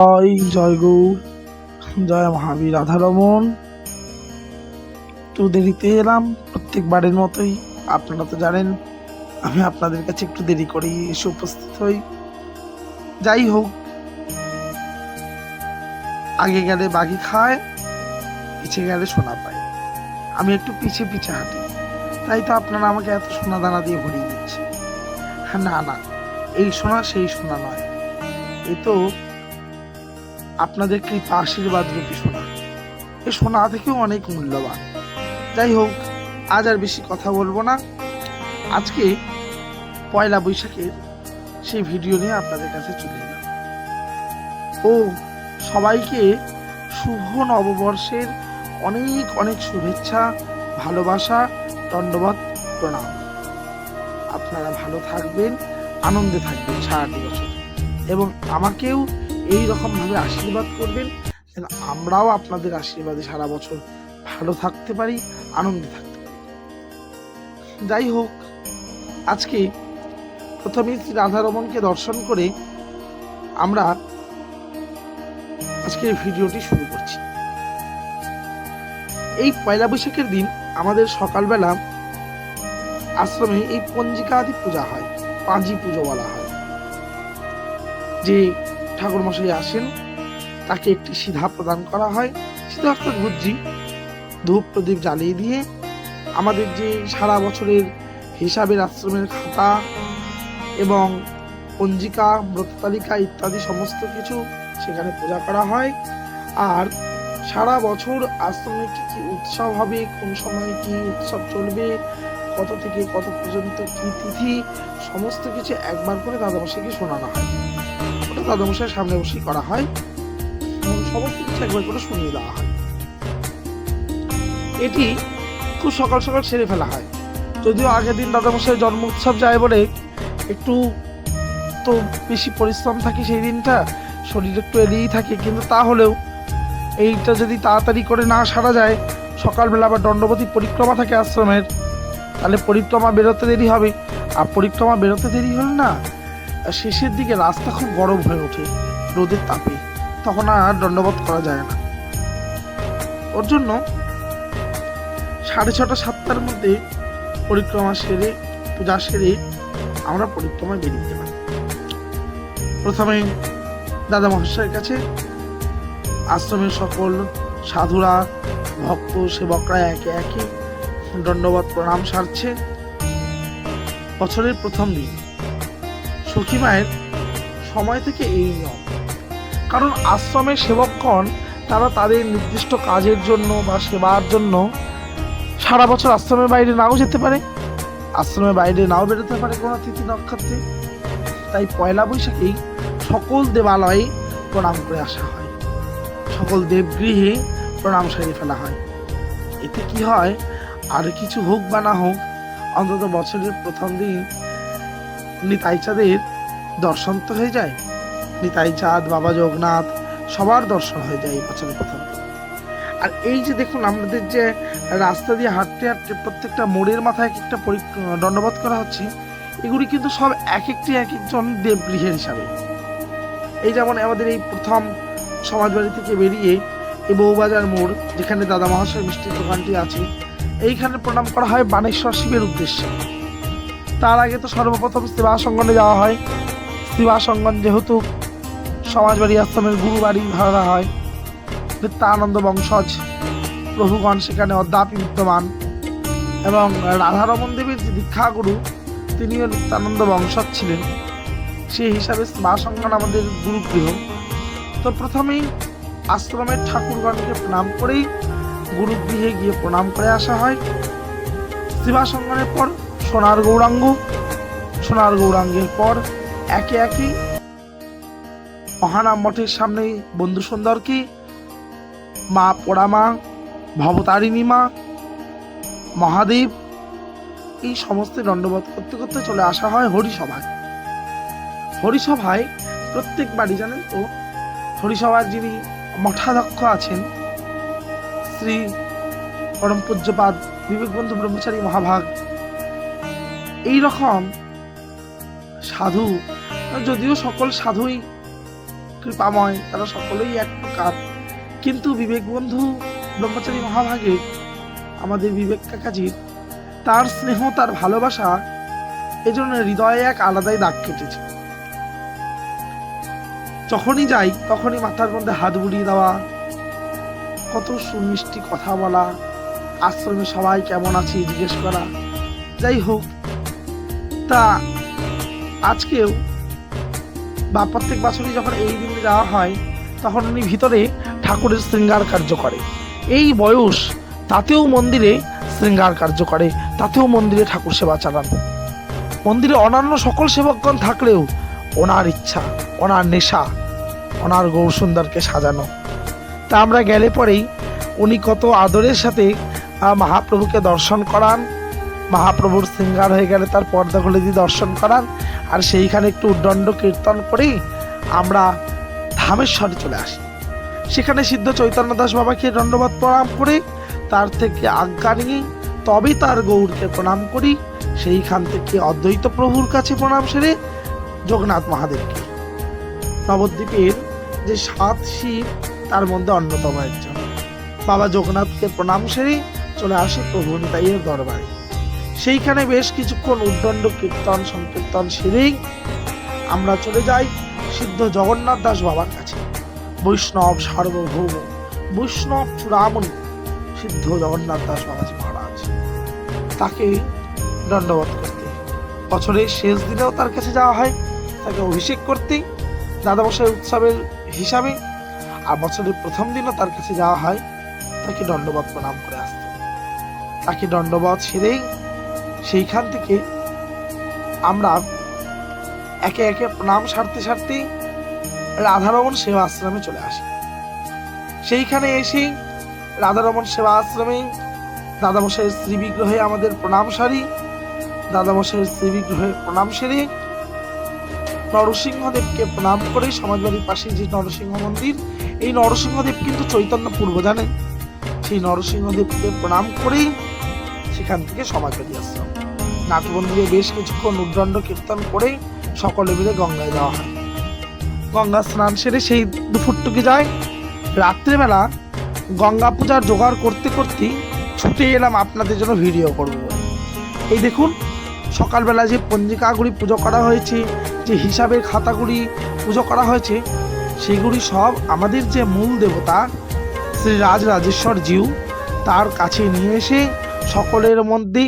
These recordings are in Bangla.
জয় জয় গৌর, জয় মহাবীর রাধারমন। একটু দেরিতে এলাম প্রত্যেকবারের মতোই। আপনারা তো জানেন, আমি আপনাদের কাছে একটু দেরি করেই এসে উপস্থিত হই। যাই হোক, আগে গেলে বাঘি খায় পিছিয়ে গেলে সোনা পায়। আমি একটু পিছিয়ে পিছিয়ে হাঁটি। তাই তো আপনারা আমাকে এত সোনা দানা দিয়ে ভরিয়ে দিচ্ছে হ্যাঁ না না, এই সোনা সেই সোনা নয়। এ তো আপনাদের কৃপা আশীর্বাদ রূপী সোনা। এই সোনা থেকেও অনেক মূল্যবান। যাই হোক, আজ আর বেশি কথা বলব না। আজকে পয়লা বৈশাখের সেই ভিডিও নিয়ে আপনাদের কাছে চলে এলাম। ও সবাইকে শুভ নববর্ষের অনেক অনেক শুভেচ্ছা, ভালোবাসা দণ্ডবাদ প্রণাম। আপনারা ভালো থাকবেন, আনন্দে থাকবেন সারাটি বছর। এবং আমাকেও এই রকম ভাবে আশীর্বাদ করবেন, যেন আমরাও আপনাদের আশীর্বাদে সারা বছর ভালো থাকতে পারি, আনন্দে থাকতে পারি। যাই হোক, আজকে প্রথমে শ্রী রাধারমনকে দর্শন করে আমরা আজকের ভিডিওটি শুরু করছি। এই পয়লা বৈশাখের দিন আমাদের সকালবেলা আশ্রমে এই পঞ্জিকা আদি পূজা হয়, পাঁজি পুজো বলা হয়। যে ঠাকুর মশাই আসেন, তাকে একটি সিধা প্রদান করা হয়। সিধা অর্থাৎ ভুজি ধূপ প্রদীপ জ্বালিয়ে দিয়ে আমাদের যে সারা বছরের হিসাবের আশ্রমের খাতা এবং পঞ্জিকা, ব্রত তালিকা ইত্যাদি সমস্ত কিছু সেখানে পূজা করা হয়। আর সারা বছর আশ্রমে কি কি উৎসব হবে, কোন সময় কি উৎসব চলবে, কত থেকে কত পর্যন্ত কী তিথি, সমস্ত কিছু একবার করে দাদামশাইকে শোনানো হয়। দাদামশাইয়ের সামনে বসেই করা হয় এবং সমস্ত কিছু একবার করে শুনিয়ে দেওয়া হয়। এটি খুব সকাল সকাল সেরে ফেলা হয়। যদিও আগের দিন দাদামশাই জন্ম উৎসব যায় বলে একটু তো বেশি পরিশ্রম থাকে সেই দিনটা, শরীর একটু এড়িয়েই থাকে, কিন্তু তাহলেও এইটা যদি তাড়াতাড়ি করে না সারা যায়, সকালবেলা আবার দণ্ডবতী পরিক্রমা থাকে আশ্রমের, তাহলে পরিক্রমা বেরোতে দেরি হবে। আর পরিক্রমা বেরোতে দেরি হলে না শেষের দিকে রাস্তা খুব গরম হয়ে ওঠে, রোদের তাপে। তখন আর দণ্ডবোধ করা যায় না। ওর জন্য সাড়ে ছটা, সাতটার মধ্যে পরিক্রমা সেরে, পূজা সেরে আমরা পরিক্রমায় বেরিয়ে যেতে পারি। প্রথমে দাদা মহাশয়ের কাছে আশ্রমের সকল সাধুরা, ভক্ত, সেবকরা একে একে দণ্ডবাদ প্রণাম সারছে। বছরের প্রথম দিন সখী মায়ের সময় থেকে এই নিয়ম। কারণ আশ্রমের সেবকগণ, তারা তাদের নির্দিষ্ট কাজের জন্য বা সেবার জন্য সারা বছর আশ্রমের বাইরে নাও যেতে পারে। আশ্রমের বাইরে নাও বেরোতে পারে কোনো তিথি নক্ষত্রে। তাই পয়লা বৈশাখেই সকল দেবালয়ে প্রণাম করে আসা হয়। সকল দেবগৃহে প্রণাম সারিয়ে ফেলা হয়। এতে কি হয়? আর কিছু হোক বা না হোক, অন্তত বছরের প্রথম দিন নিতাই চাঁদের দর্শন তো হয়ে যায়। নিতাই চাঁদ বাবা জগন্নাথ সবার দর্শন হয়ে যায় এই বছরের প্রথম। আর এই যে দেখুন আমাদের যে রাস্তা দিয়ে হাঁটতে হাঁটতে প্রত্যেকটা মোড়ের মাথায় এক একটা দণ্ডবোধ করা হচ্ছে, এগুলি কিন্তু সব এক একটি এক একজন দেবগৃহের হিসাবে। এই যেমন আমাদের এই প্রথম সমাজবাড়ি থেকে বেরিয়ে এই বউবাজার মোড়, যেখানে দাদা মহাশয় মিষ্টির দোকানটি আছে, এইখানে প্রণাম করা হয় বানেশ্বর শিবের উদ্দেশ্যে। তার আগে তো সর্বপ্রথম সেবাসঙ্গনে যাওয়া হয়। সেবাসঙ্গন যেহেতু সমাজবাড়ি আশ্রমের গুরু বাড়ি ভাড়া হয় নিত্যানন্দ বংশজ, প্রভুগণ সেখানে অদ্যাপি বিদ্যমান এবং রাধারমন দেবীর যে দীক্ষাগুরু, তিনিও নিত্যানন্দ বংশজ ছিলেন। সেই হিসাবে সেবাসঙ্গন আমাদের গুরুগৃহ। তো প্রথমেই আশ্রমের ঠাকুরগণকে প্রণাম করেই গুরুগৃহে গিয়ে প্রণাম করে আসা হয়। শিবাসঙ্গনের পর সোনার গৌরাঙ্গ, সোনার গৌরাঙ্গের পর একে একে মহানাম মঠের সামনে বন্ধু সুন্দরকে, মা পোড়ামা, ভবতারিণী মা, মহাদেব, এই সমস্ত দণ্ডবোধ করতে করতে চলে আসা হয় হরিসভায়। হরিসভায় প্রত্যেক বাড়ি জানেন তো, হরিসভার যিনি মঠাধ্যক্ষ আছেন, শ্রী পরম পূজ্যপাদ বিবেকবন্ধু ব্রহ্মচারী মহাভাগ এই রকম সাধু, যদিও সকল সাধুই কৃপাময়, তারা সকলেই এক প্রকার। কিন্তু বিবেক বন্ধু ব্রহ্মচারী মহাভাগে আমাদের বিবেক কাকাজির তার স্নেহ, তার ভালোবাসা এজন্য হৃদয়ে এক আলাদাই দাগ কেটেছে। যখনই যাই, তখনই মাথার মধ্যে হাত বুড়িয়ে দেওয়া, কত সুমিষ্টি কথা বলা, আশ্রমে সবাই কেমন আছে জিজ্ঞেস করা, যাই হোক তা আজকেও বা প্রত্যেক বছরই যখন এই দিনে যাওয়া হয়, তখন উনি ভিতরে ঠাকুরের শৃঙ্গার কার্য করে। এই বয়স, তাতেও মন্দিরে শৃঙ্গার কার্য করে, তাতেও মন্দিরে ঠাকুর সেবা চালান। মন্দিরে অন্যান্য সকল সেবকগণ থাকলেও ওনার ইচ্ছা, ওনার নেশা, ওনার গৌর সুন্দরকে সাজানো। তা আমরা গেলে পরেই উনি কত আদরের সাথে মহাপ্রভুকে দর্শন করান মহাপ্রভুর সিঙ্গার হয়ে গেলে তার পর্দা খুলে দিয়ে দর্শন করান। আর সেইখানে একটু উদ্দণ্ড কীর্তন করেই আমরা ধামেশ্বরে চলে আসি। সেখানে সিদ্ধ চৈতন্য দাস বাবাকে দণ্ডবাদ প্রণাম করে। তার থেকে আজ্ঞা নিয়ে তবে তার গৌরকে প্রণাম করি। সেইখান থেকে অদ্বৈত প্রভুর কাছে প্রণাম সেরে জগন্নাথ মহাদেবকে। নবদ্বীপের যে সাত শিব, তার মধ্যে অন্যতম একজন। বাবা জগন্নাথকে প্রণাম সেরে চলে আসে প্রভু নিতাইয়ের দরবারে। সেইখানে বেশ কিছুক্ষণ উদ্দণ্ড কীর্তন, সংকীর্তন সেরেই আমরা চলে যাই সিদ্ধ জগন্নাথ দাস বাবার কাছে। বৈষ্ণব সার্বভৌম, বৈষ্ণব চূড়ামণি সিদ্ধ জগন্নাথ দাস বাবাজি মহারাজ। তাকে দণ্ডবোধ করতে। বছরের শেষ দিনেও তার কাছে যাওয়া হয়। তাকে অভিষেক করতে দাদামশাই উৎসবের হিসাবে আর বছরের প্রথম দিনও তার কাছে যাওয়া হয়। তাকে দণ্ডবোধ প্রণাম করে আসতে। তাকে দণ্ডবোধ সেরেই সেইখান থেকে আমরা একে একে প্রণাম সারতে সারতে রাধারমন সেবা আশ্রমে চলে আসি। সেইখানে এসে রাধারমন সেবা আশ্রমে দাদামশাইয়ের শ্রী বিগ্রহে আমাদের প্রণাম সারি দাদামশাইয়ের শ্রী বিগ্রহে প্রণাম সেরে নরসিংহদেবকে প্রণাম করে সমাজবাড়ির পাশে যে নরসিংহ মন্দির, এই নরসিংহদেব কিন্তু চৈতন্য পূর্ব জানেন। সেই নরসিংহদেবকে প্রণাম করেই সেখান থেকে সমাজবাড়ি আশ্রম নাটবন্দিরে বেশ কিছুক্ষণ উদ্দণ্ড কীর্তন করেই সকলে মিলে গঙ্গায় যাওয়া হয়। গঙ্গা স্নান সেরে সেই দুপুরটুকি যায়। রাত্রেবেলা গঙ্গা পূজার জোগাড় করতে করতে ছুটে এলাম আপনাদের জন্য ভিডিও করব। এই দেখুন সকালবেলা যে পঞ্জিকাগুলি পুজো করা হয়েছে, যে হিসাবের খাতাগুলি পুজো করা হয়েছে, সেগুলি সব আমাদের যে মূল দেবতা, শ্রী রাজ রাজেশ্বর জিউ, তার কাছে নিয়ে এসে সকলের মধ্যে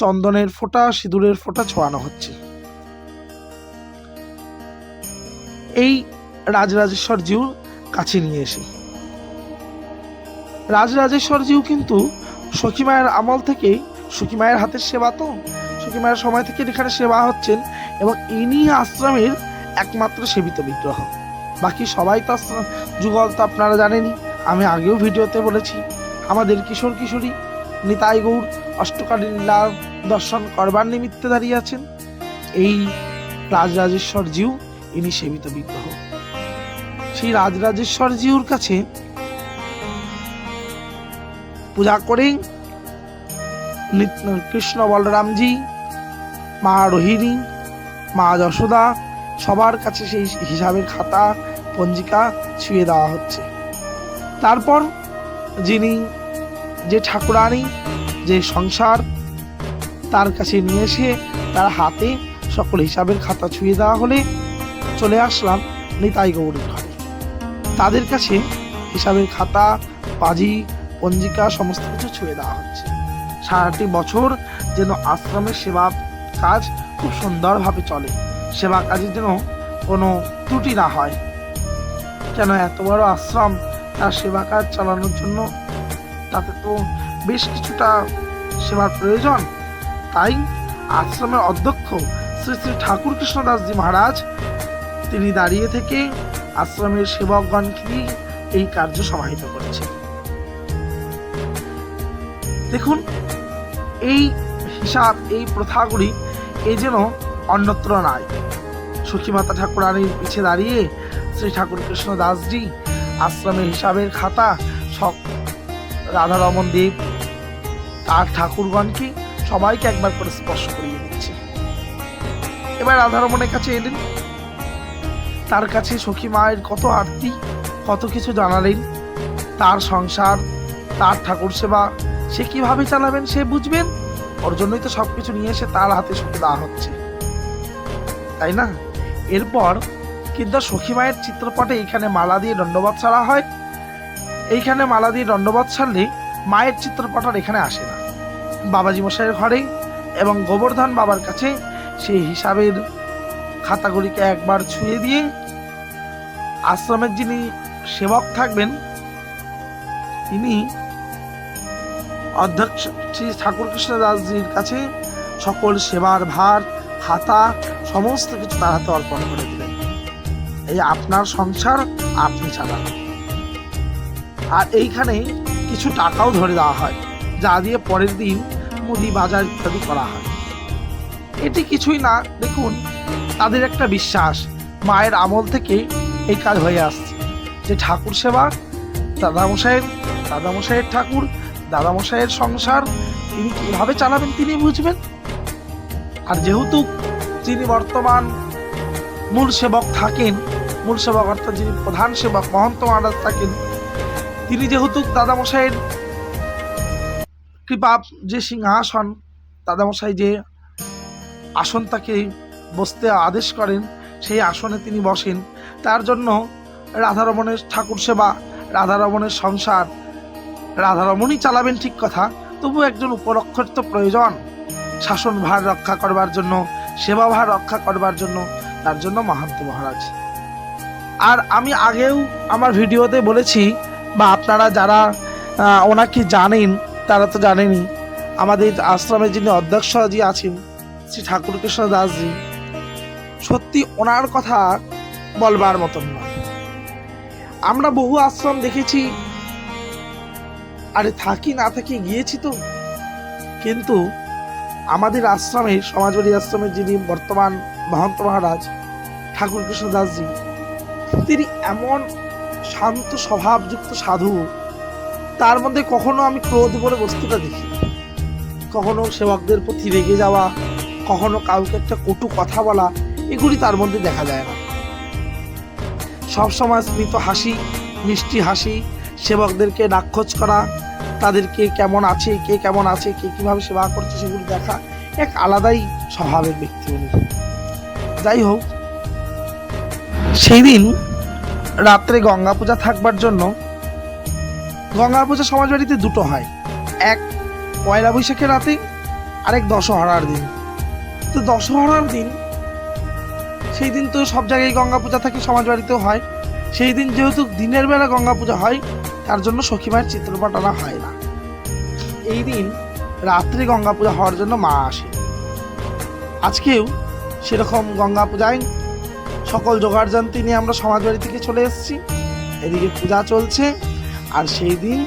চন্দনের ফোঁটা, সিঁদুরের ফোঁটা ছোঁয়ানো হচ্ছে। এই রাজরাজেশ্বর জিউর কাছে নিয়ে এসে। রাজরাজেশ্বর জিউ কিন্তু সখী মায়ের আমল থেকে সখী মায়ের হাতের সেবা তো, সখী মায়ের সময় থেকে এখানে সেবা হচ্ছেন এবং ইনি আশ্রমের একমাত্র সেবিত বিগ্রহ। বাকি সবাই তো আশ্রম, যুগল তো আপনারা জানেনই, আমি আগেও ভিডিওতে বলেছি, আমাদের কিশোর কিশোরী নিতাই গৌর অষ্টকালী লীলা দর্শন করবার নিমিত্তে দাঁড়িয়ে আছেন এই রাজরাজেশ্বর জিউ ইনি সেবিত বিগ্রহ। সেই রাজরাজেশ্বর জিউর কাছে পূজা নিত্য- কৃষ্ণ বলরামজি, মা রোহিণী, মা যশোদা সবার কাছে সেই হিসাবের খাতা, পঞ্জিকা ছুঁয়ে দেওয়া হচ্ছে। তারপর যিনি যে ঠাকুরানী, যে সংসার, তার কাছে নিয়ে এসে তার হাতে সকল হিসাবের খাতা ছুঁয়ে দেওয়া হলে চলে আসলাম নিতাই গৌরীর ঘরে। তাদের কাছে হিসাবের খাতা, পাজি, পঞ্জিকা, সমস্ত কিছু ছুঁয়ে দেওয়া হচ্ছে। সারাটি বছর যেন আশ্রমের সেবা কাজ খুব সুন্দরভাবে চলে। সেবা কাজের যেন কোনো ত্রুটি না হয়। কেন এত বড় আশ্রম, তার সেবা কাজ চালানোর জন্য তাতে তো বেশ কিছুটা সেবার প্রয়োজন। তাই আশ্রমের অধ্যক্ষ শ্রী শ্রী ঠাকুর কৃষ্ণদাসজি মহারাজ, তিনি দাঁড়িয়ে থেকে আশ্রমের সেবকগণকে এই কার্য সমাহিত করেছেন। দেখুন, এই হিসাব, এই প্রথাগুলি এই যেন অন্যত্র নাই। সখীমাতা ঠাকুরানীর পিছে দাঁড়িয়ে শ্রী ঠাকুর কৃষ্ণ দাসজি আশ্রমের হিসাবের খাতা সব রাধারমন দেব তার ঠাকুরগণকে সবাইকে একবার করে স্পর্শ করিয়ে দিচ্ছে। এবার রাধারমনের কাছে এলেন। তার কাছে সখী মায়ের কত আরতি, কত কিছু জানালেন। তার সংসার, তার ঠাকুর সেবা, সে কীভাবে চালাবেন সে বুঝবেন? ওর জন্যই তো সব কিছু নিয়ে এসে তার হাতে সখী দেওয়া হচ্ছে। তাই না? এরপর কিন্তু সখী মায়ের চিত্রপটে এখানে মালা দিয়ে দণ্ডবাদ ছাড়া হয়। এইখানে মালা দিয়ে দণ্ডবাদ ছাড়লে মায়ের চিত্রপট আর এখানে আসে না। বাবাজি মশাইয়ের ঘরে এবং গোবর্ধন বাবার কাছে সেই হিসাবের খাতাগুলিকে একবার ছুঁয়ে দিয়ে আশ্রমের যিনি সেবক থাকবেন, তিনি অধ্যক্ষ শ্রী ঠাকুর কৃষ্ণ দাসজির কাছে সকল সেবার ভার, খাতা, সমস্ত কিছু তার হাতে অর্পণ করে দিলেন। এই আপনার সংসার আপনি চালান। আর এইখানে কিছু টাকাও ধরে দেওয়া হয়, যা দিয়ে পরের দিন মুদি বাজার ইত্যাদি করা হয়। এটি কিছুই না, দেখুন, তাদের একটা বিশ্বাস, মায়ের আমল থেকে এই কাজ হয়ে আসছে। যে ঠাকুর সেবা, দাদামশাইয়ের দাদামশাইয়ের ঠাকুর, দাদামশাইয়ের সংসার, তিনি কীভাবে চালাবেন তিনি বুঝবেন? আর যেহেতু যিনি বর্তমান মূল সেবক থাকেন, মূল সেবক অর্থাৎ যিনি প্রধান সেবক মহন্ত মহারাজ থাকেন তিনি যেহেতু দাদামশাইয়ের কৃপা, যে সিংহাসন, দাদামশাই যে আসন তাকে বসতে আদেশ করেন, সেই আসনে তিনি বসেন। তার জন্য রাধারমণের ঠাকুর সেবা, রাধারমণের সংসার, রাধারমণই চালাবেন ঠিক কথা তবু একজন উপরক্ষের তো প্রয়োজন। শাসন ভার রক্ষা করবার জন্য, সেবা ভার রক্ষা করবার জন্য, তার জন্য মহান্ত মহারাজ। আর আমি আগেও আমার ভিডিওতে বলেছি বা আপনারা যারা ওনাকে জানেন, তারা তো জানেনই। আমাদের আশ্রমে যিনি অধ্যক্ষজি আছেন, শ্রী ঠাকুর কৃষ্ণ দাসজি, সত্যি ওনার কথা বলবার মতন না। আমরা বহু আশ্রম দেখেছি। আরে থাকি না থাকি গিয়েছি তো। কিন্তু আমাদের আশ্রমে সমাজবাড়ি আশ্রমের যিনি বর্তমান মহন্ত মহারাজ ঠাকুর কৃষ্ণ দাসজি, তিনি এমন শান্ত, স্বভাবযুক্ত সাধু, তার মধ্যে কখনো আমি ক্রোধ করে বস্তুটা দেখি কখনো সেবকদের প্রতি রেগে যাওয়া, কখনো কাউকে একটা কটু কথা বলা, এগুলি তার মধ্যে দেখা যায় না। সবসময় স্মিত হাসি, মিষ্টি হাসি, সেবকদেরকে নাক্ষোজ করা তাদেরকে কেমন আছে, কে কেমন আছে, কে কীভাবে সেবা করছে সেগুলি দেখা এক আলাদাই স্বভাবের ব্যক্তি যাই হোক, সেই দিন রাত্রে গঙ্গা পূজা থাকবার জন্য গঙ্গা পূজা সমাজ বাড়িতে দুটো হয়। এক পয়লা বৈশাখের রাতে, আরেক দশহরার দিন। তো দশহরার দিন, সেই দিন তো সব জায়গায় গঙ্গা পূজা থাকে সমাজ বাড়িতেও হয়। সেই দিন যেহেতু দিনের বেলা গঙ্গা পূজা হয়, তার জন্য সখী মায়ের চিত্রপট আনা হয় না। এই দিন রাত্রে গঙ্গা পূজা হওয়ার জন্য মা আসে। আজকেও সেরকম গঙ্গা পূজায় সকল জোগাড়যন্ত্রী নিয়ে আমরা সমাজ বাড়ি থেকে চলে এসেছি। এদিকে পূজা চলছে আর সেই দিন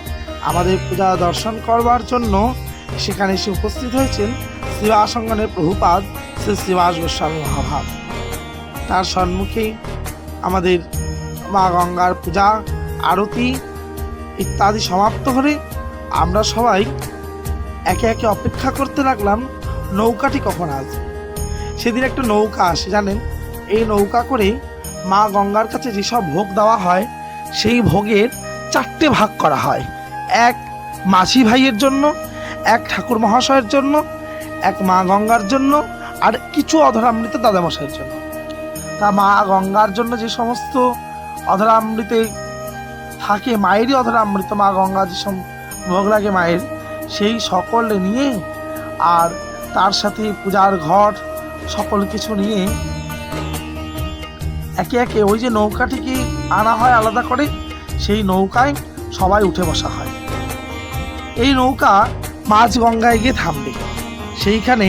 আমাদের পূজা দর্শন করবার জন্য সেখানে এসে উপস্থিত হয়েছেন শিবাসঙ্গনের প্রভুপাদ শ্রী শ্রীবাস গোস্বামী মহাভাব। তার সম্মুখে আমাদের মা গঙ্গার পূজা, আরতি ইত্যাদি সমাপ্ত হলে আমরা সবাই একে একে অপেক্ষা করতে লাগলাম, নৌকাটি কখন আসবে? সেদিন একটা নৌকা আসে, জানেন? এই নৌকা করে মা গঙ্গার কাছে যেসব ভোগ দেওয়া হয়, সেই ভোগের চারটে ভাগ করা হয়। এক মাসি ভাইয়ের জন্য, এক ঠাকুর মহাশয়ের জন্য, এক মা গঙ্গার জন্য, আর কিছু অধরামৃত দাদামশাইয়ের জন্য। তা মা গঙ্গার জন্য যে সমস্ত অধরামৃতে থাকে, মায়েরই অধরামৃত মা গঙ্গা যে ভোগ লাগে মায়ের, সেই সকল নিয়ে আর তার সাথে পূজার ঘট, সকল কিছু নিয়ে একে একে ওই যে নৌকাটিকে আনা হয় আলাদা করে? সেই নৌকায় সবাই উঠে বসা হয়। এই নৌকা মাঝ গঙ্গায় গিয়ে থামবে। সেইখানে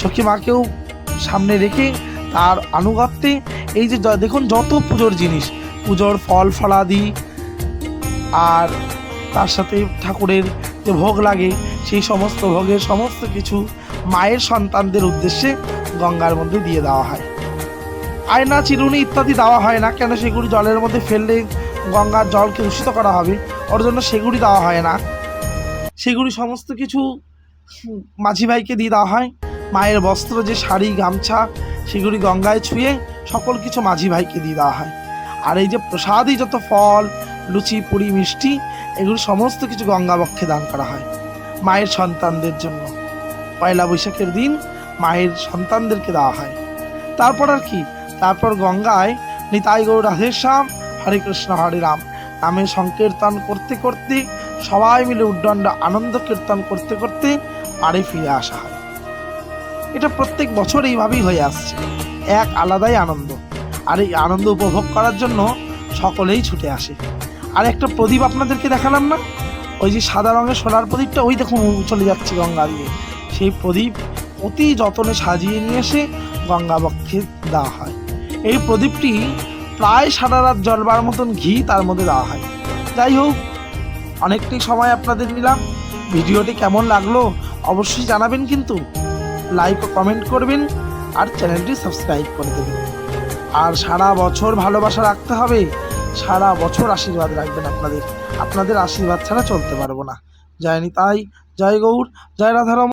সখী মাকেও সামনে রেখে তার আনুগত্যে এই যে দেখুন যত পুজোর জিনিস, পুজোর ফল ফলাদি আর তার সাথে ঠাকুরের যে ভোগ লাগে, সেই সমস্ত ভোগের সমস্ত কিছু মায়ের সন্তানদের উদ্দেশ্যে গঙ্গার মধ্যে দিয়ে দেওয়া হয়। আয়না, চিরুনি ইত্যাদি দেওয়া হয় না, কেন সেগুলি জলের মধ্যে ফেললে গঙ্গার জলকে দূষিত করা হবে? ওর জন্য সেগুলি দেওয়া হয় না। সেগুলি সমস্ত কিছু মাঝি ভাইকে দিয়ে দেওয়া হয়। মায়ের বস্ত্র, যে শাড়ি, গামছা, সেগুলি গঙ্গায় ছুঁয়ে সকল কিছু মাঝি ভাইকে দিয়ে দেওয়া হয়। আর এই যে প্রসাদই যত ফল, লুচি, পুরি, মিষ্টি, এগুলো সমস্ত কিছু গঙ্গাবক্ষে দান করা হয় মায়ের সন্তানদের জন্য। পয়লা বৈশাখের দিন মায়ের সন্তানদেরকে দেওয়া হয়। তারপর আর কি? তারপর গঙ্গায় নিতাই গৌর রাধেশ্যাম হরে কৃষ্ণ, হরে রাম। নামের সংকীর্তন করতে করতে সবাই মিলে উড্ডণ্ড আনন্দ কীর্তন করতে করতে পাড়ে ফিরে আসা হয়। এটা প্রত্যেক বছর এইভাবেই হয়ে আসছে। এক আলাদাই আনন্দ। আর এই আনন্দ উপভোগ করার জন্য সকলেই ছুটে আসে। আর একটা প্রদীপ আপনাদেরকে দেখালাম না? ওই যে সাদা রঙের সোনার প্রদীপটা, ওই দেখুন চলে যাচ্ছে গঙ্গা দিয়ে। সেই প্রদীপ অতি যত্নে সাজিয়ে নিয়ে এসে গঙ্গা বক্ষে দেওয়া হয়। এই প্রদীপটি প্রায় সারা রাত জলবার মতন ঘি তার মধ্যে দেওয়া হয়। যাই হোক অনেকটাই সময় আপনাদের নিলাম। ভিডিওটি কেমন লাগল অবশ্যই জানাবেন কিন্তু লাইক ও কমেন্ট করবেন আর চ্যানেলটি সাবস্ক্রাইব করে দেবেন। আর সারা বছর ভালোবাসা রাখতে হবে, সারা বছর আশীর্বাদ রাখবেন আপনাদের। আপনাদের আশীর্বাদ ছাড়া চলতে পারব না। জয় নিতাই জয় গৌর জয় রাধারম